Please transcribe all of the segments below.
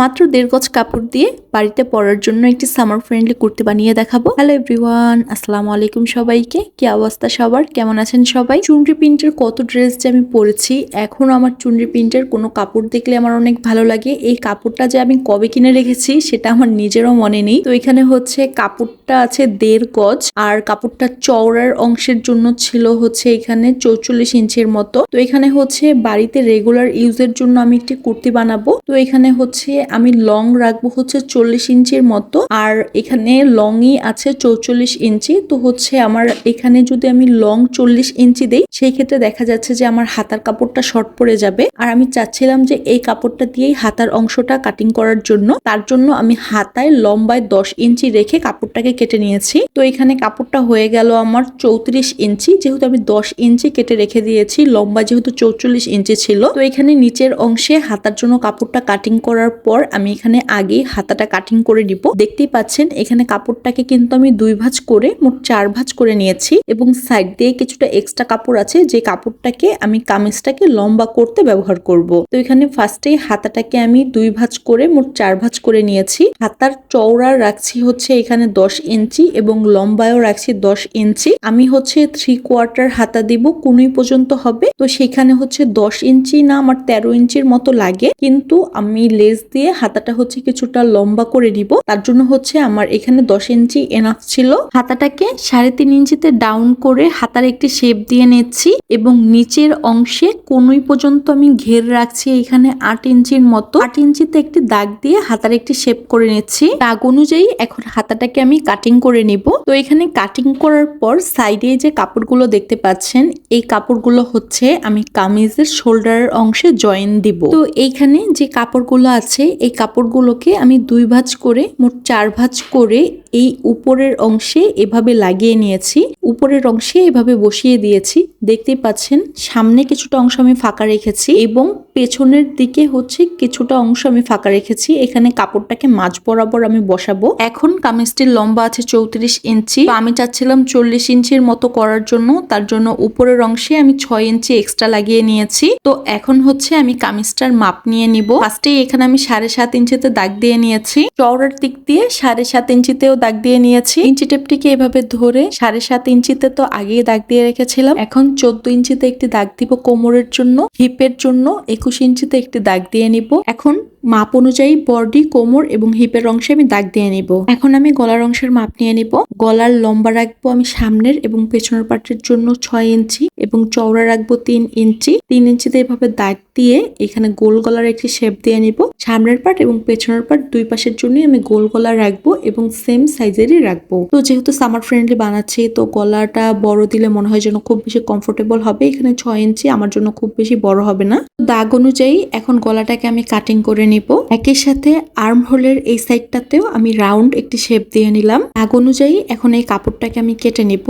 মাত্র দেড় গজ কাপড় দিয়ে বাড়িতে পরার জন্য একটি সামার ফ্রেন্ডলি কুর্তি বানিয়ে দেখাবো। হ্যালো এভরিওয়ান আসসালামু আলাইকুম সবাইকে। কি অবস্থা সবার? কেমন আছেন সবাই? চুনরি প্রিন্টের কত ড্রেস যে আমি পরেছি, এখন আমার চুনরি প্রিন্টের কোনো কাপড় দেখলে আমার অনেক ভালো লাগে। এই কাপড়টা যে আমি কবে কিনে রেখেছি, সেটা আমার নিজেরও মনে নেই। তো এখানে হচ্ছে কাপড়টা আছে দেড় গজ, আর কাপড়টা চওড়ার অংশের জন্য ছিল হচ্ছে এখানে চৌচল্লিশ ইঞ্চির মতো। তো এখানে হচ্ছে বাড়িতে রেগুলার ইউজের জন্য আমি একটি কুর্তি বানাবো। তো এখানে হচ্ছে আমি লং রাখব হচ্ছে চল্লিশ ইঞ্চির মতো। আর এখানে লংই আছে চৌচল্লিশ ইঞ্চি। তো হচ্ছে আমার এখানে যদি আমি লং চল্লিশ ইঞ্চি দেই, সেই ক্ষেত্রে দেখা যাচ্ছে যে আমার হাতার কাপড়টা শর্ট পড়ে যাবে। আর আমি চাচ্ছিলাম যে এই কাপড়টা দিয়েই হাতার অংশটা কাটিং করার জন্য। তার জন্য আমি হাতায় লম্বায় দশ ইঞ্চি রেখে কাপড়টাকে কেটে নিয়েছি। তো এখানে কাপড়টা হয়ে গেল আমার চৌত্রিশ ইঞ্চি। যেহেতু আমি দশ ইঞ্চি কেটে রেখে দিয়েছি, লম্বা যেহেতু চৌচল্লিশ ইঞ্চি ছিল। তো এখানে নিচের অংশে হাতার জন্য কাপড়টা কাটিং করার পর আমি এখানে আগে হাতাটা কাটিং করে নিব। দেখতেই পাচ্ছেন, এখানে কাপড়টাকে কিন্তু আমি দুই ভাঁজ করে, মোট চার ভাঁজ করে নিয়েছি এবং সাইড দিয়ে কিছুটা এক্সট্রা কাপড় আছে, যে কাপড়টাকে আমি কামিজটাকে লম্বা করতে ব্যবহার করব। তো এখানে ফার্স্টেই হাতাটাকে আমি দুই ভাঁজ করে, মোট চার ভাঁজ করে নিয়েছি। হাতার চওড়া রাখছি হচ্ছে এখানে দশ ইঞ্চি এবং লম্বায়ও রাখছি দশ ইঞ্চি। আমি হচ্ছে থ্রি কোয়ার্টার হাতা দিব, কুনুই পর্যন্ত হবে। তো সেখানে হচ্ছে দশ ইঞ্চি না, আমার তেরো ইঞ্চির মতো লাগে। কিন্তু আমি লেস দিয়ে হাতাটা হচ্ছে কিছুটা লম্বা করে নিব। তার জন্য হচ্ছে আমার এখানে দশ ইঞ্চি এনাফ ছিল। হাতাটাকে সাড়ে তিন ইঞ্চিতে ডাউন করে হাতার একটি শেপ দিয়ে নিচ্ছি এবং নিচের অংশে কোনুই পর্যন্ত আমি ঘের রাখছি এখানে আট ইঞ্চির মতো। আট ইঞ্চিতে একটি দাগ দিয়ে হাতার একটি শেপ করে নিচ্ছি। দাগ অনুযায়ী এখন হাতাটাকে আমি কাটিং করে নিব। তো এখানে কাটিং করার পর সাইডে যে কাপড়গুলো দেখতে পাচ্ছেন, এই কাপড়গুলো হচ্ছে আমি কামিজের শোল্ডারের অংশে জয়েন দিব। তো এইখানে যে কাপড়গুলো আছে এই কাপড়গুলোকে আমি দুই ভাঁজ করে, মোট চার ভাঁজ করে এই উপরের অংশে এভাবে লাগিয়ে নিয়েছি। উপরের অংশে এভাবে বসিয়ে দিয়েছি। দেখতে পাচ্ছেন, সামনে কিছুটা অংশ আমি ফাঁকা রেখেছি এবং পেছনের দিকে হচ্ছে কিছুটা অংশ আমি ফাঁকা রেখেছি। এখানে কাপড়টাকে মাঝ বরাবর আমি বসাবো। এখন কামিজটির লম্বা আছে চৌত্রিশ ইঞ্চি। আমি চাচ্ছিলাম চল্লিশ ইঞ্চির মতো করার জন্য। তার জন্য উপরের অংশে আমি ছয় ইঞ্চি এক্সট্রা লাগিয়ে নিয়েছি। তো এখন হচ্ছে আমি কামিজটার মাপ নিয়ে নিব। ফার্স্টে এখানে আমি সাড়ে সাত ইঞ্চিতে দাগ দিয়ে নিয়েছি। চওড়ার দিক দিয়ে সাড়ে সাত ইঞ্চিতেও দাগ দিয়ে নিয়েছি। ইঞ্চি টেপটিকে এভাবে ধরে সাড়ে সাত ইঞ্চিতে তো আগেই দাগ দিয়ে রেখেছিলাম। এখন চোদ্দ ইঞ্চিতে একটি দাগ দিব কোমরের জন্য, হিপের জন্য, একুশ ইঞ্চিতে একটি দাগ দিয়ে নিব। এখন মাপ অনুযায়ী বডি, কোমর এবং হিপের অংশে আমি দাগ দিয়ে নিব। এখন আমি গলার অংশের মাপ নিয়ে নিব। গলার লম্বা রাখব আমি সামনের এবং পেছনের পার্টের জন্য ছয় ইঞ্চি এবং চওড়া রাখব তিন ইঞ্চি। তিন ইঞ্চিতে এভাবে দাগ দিয়ে এখানে গোল গলার একটি শেপ দিয়ে নিব। সামনের পার্ট এবং পেছনের পার্ট দুই পাশের জন্যই আমি গোল গলা রাখব এবং সেম সাইজেরই রাখব। তো যেহেতু সামার ফ্রেন্ডলি বানাচ্ছি, তো গলাটা বড় দিলে মনে হয় যেন খুব বেশি কমফোর্টেবল হবে। এখানে ছয় ইঞ্চি আমার জন্য খুব বেশি বড় হবে না। দাগ অনুযায়ী এখন গলাটাকে আমি কাটিং করে নিব। একই সাথে আর্ম হোলের এই সাইডটাতেও আমি রাউন্ড একটি শেপ দিয়ে নিলাম। দাগ অনুযায়ী এখন এই কাপড়টাকে আমি কেটে নিব।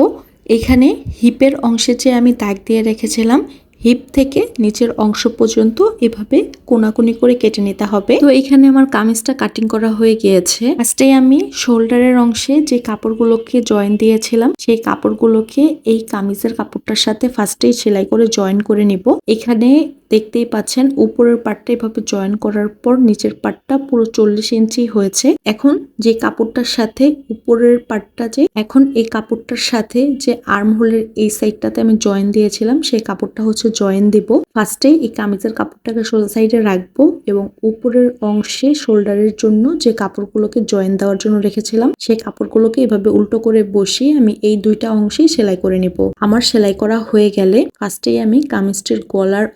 এখানে হিপের অংশে যে আমি দাগ দিয়ে রেখেছিলাম হিপ থেকে নিচের অংশ পর্যন্ত এভাবে কোনাকুনি করে কেটে নিতে হবে। তো এখানে আমার কামিজটা কাটিং করা হয়ে গিয়েছে। ফার্স্টে আমি শোল্ডারের অংশে যে কাপড়গুলোকে জয়েন দিয়েছিলাম, সেই কাপড়গুলোকে এই কামিজের কাপড়টার সাথে ফার্স্টেই সেলাই করে জয়েন করে নিব। এখানে দেখতেই পাচ্ছেন, উপরের পার্টটা এভাবে জয়েন করার পর নিচের পার্টটা পুরো চল্লিশ ইঞ্চি হয়েছে। এখন যে কাপড়টার সাথে উপরের পার্টটা যে, এখন এই কাপড়টার সাথে যে আর্ম হোলের এই সাইডটাতে আমি জয়েন দিয়েছিলাম, সেই কাপড়টা হচ্ছে জয়েন দিব। ফার্স্টে এই কামিজের কাপড়টাকে সোজা সাইডে রাখব এবং উপরের অংশে শোল্ডারের জন্য যে কাপড়গুলোকে জয়েন দেওয়ার জন্য রেখেছিলাম, সেই কাপড়গুলোকে এভাবে উল্টো করে বসিয়ে আমি এই দুইটা অংশেই সেলাই করে নিব। আমার সেলাই করা হয়ে গেলে ফার্স্টেই আমি কামিজটির গলার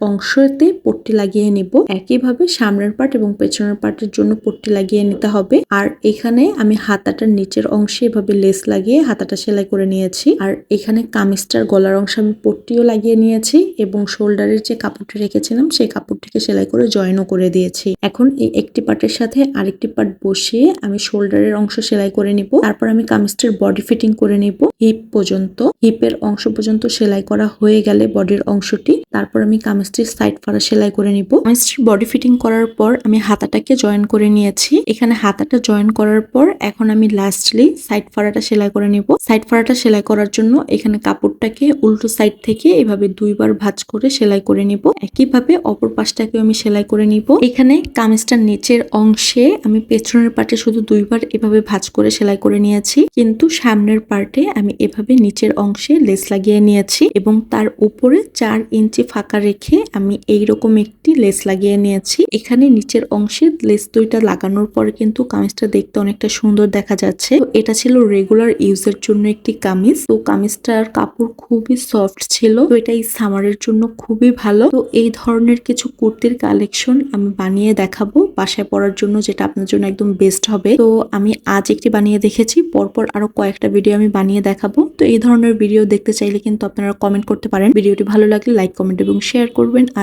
অংশতে পট্টি লাগিয়ে নিব। একইভাবে সামনের পার্ট এবং পেছনের পার্টের জন্য পট্টি লাগিয়ে নিতে হবে। আর এখানে আমি হাতাটার নিচের অংশে এভাবে লেস লাগিয়ে হাতাটা সেলাই করে নিয়েছি। আর এখানে কামিজটার গলার অংশে আমি পট্টিও লাগিয়ে নিয়েছি এবং শোল্ডারের যে কাপড়টি রেখেছিলাম, সেই কাপড়টিকে সেলাই করে জয়েনও করে দিয়েছি। এখন এই একটি পার্টের সাথে আরেকটি পার্ট বসিয়ে আমি শোল্ডারের অংশ সেলাই করে নিব। তারপর আমি কামিজটির বডি ফিটিং করে নিব। হিপ পর্যন্ত, হিপের অংশ পর্যন্ত সেলাই করা হয়ে গেলে বডির অংশটি। তারপর আমি কামিজটির সাইড সাইড ফাড়া সেলাই করে নিব। কামিজটির বডি ফিটিং করার পর আমি হাতাটাকে জয়েন করে নিয়েছি। এখানে হাতাটা জয়েন করার পর এখন আমি লাস্টলি সাইড ফাড়াটা সেলাই করে নিব। সাইড ফাড়াটা সেলাই করার জন্য এখানে কাপড়টাকে উল্টো সাইড থেকে এভাবে দুইবার ভাঁজ করে সেলাই করে নিব। একইভাবে অপর পাশটাকেও আমি সেলাই করে নিব। এখানে কামিজটার নিচের অংশে আমি পেছনের পার্টে শুধু দুইবার এভাবে ভাঁজ করে সেলাই করে নিয়েছি। কিন্তু সামনের পার্টে আমি এভাবে নিচের অংশে লেস লাগিয়ে নিয়েছি এবং তার উপরে চার ইঞ্চি ফাঁকা রেখে আমি এইরকম একটি লেস লাগিয়ে নিয়েছি। এখানে নিচের অংশে লেস দুইটা লাগানোর পরে কিন্তু কামিজটা দেখতে অনেকটা সুন্দর দেখা যাচ্ছে। এটা ছিল রেগুলার ইউজের জন্য একটি কামিজ। তো কামিজটার কাপড় খুবই সফট ছিল। তো এটা এই সামারের জন্য খুবই ভালো। তো এই ধরনের কিছু কুর্তির কালেকশন আমি বানিয়ে দেখাবো। বাসায় পরার জন্য যেটা আপনার জন্য একদম বেস্ট হবে। তো আমি আজ একটি বানিয়ে দেখেছি। পরপর আরও কয়েকটা ভিডিও আমি বানিয়ে দেখাবো। তো এই ধরনের ভিডিও দেখতে চাইলে কিন্তু আপনারা কমেন্ট করতে পারেন। ভিডিওটি ভালো লাগলে লাইক কমেন্ট এবং শেয়ার করবেন।